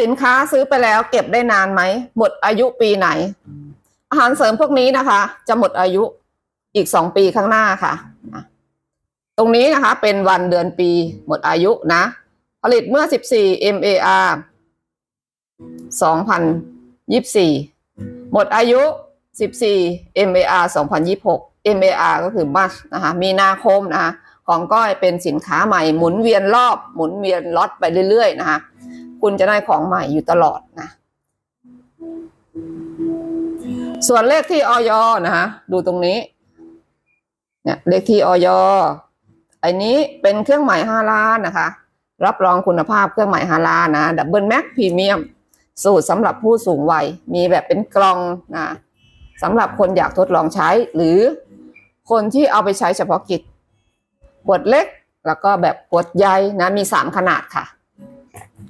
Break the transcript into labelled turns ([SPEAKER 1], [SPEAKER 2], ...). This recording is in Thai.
[SPEAKER 1] สินค้าซื้อไปแล้วเก็บได้นานไหม หมดอายุปีไหน อาหารเสริมพวกนี้นะคะ จะหมดอายุอีกสองปีข้างหน้าค่ะ ตรงนี้นะคะ เป็นวันเดือนปีหมดอายุนะ ผลิตเมื่อ 14 MAR 2024 หมดอายุ 14 MAR 2026 MAR ก็คือมัชนะคะมีนาคมนะคะของก้อยเป็นสินค้าใหม่หมุนเวียนรอบหมุนเวียนล็อตไปเรื่อยๆนะคะ คุณจะได้ของใหม่อยู่ตลอดนะ ส่วนเลขที่ออยนะคะดูตรงนี้ เนี่ยเลขที่ออยอันนี้เป็นเครื่องหมายฮาลาลนะคะ รับรองคุณภาพเครื่องหมายฮาลาลนะดับเบิลแม็กพรีเมียมสูตรสำหรับผู้สูงวัย มีแบบเป็นกล่องนะสำหรับคนอยากทดลองใช้ หรือคนที่เอาไปใช้เฉพาะกิจขวดเล็ก แล้วก็แบบขวดใหญ่นะมีสามขนาดค่ะ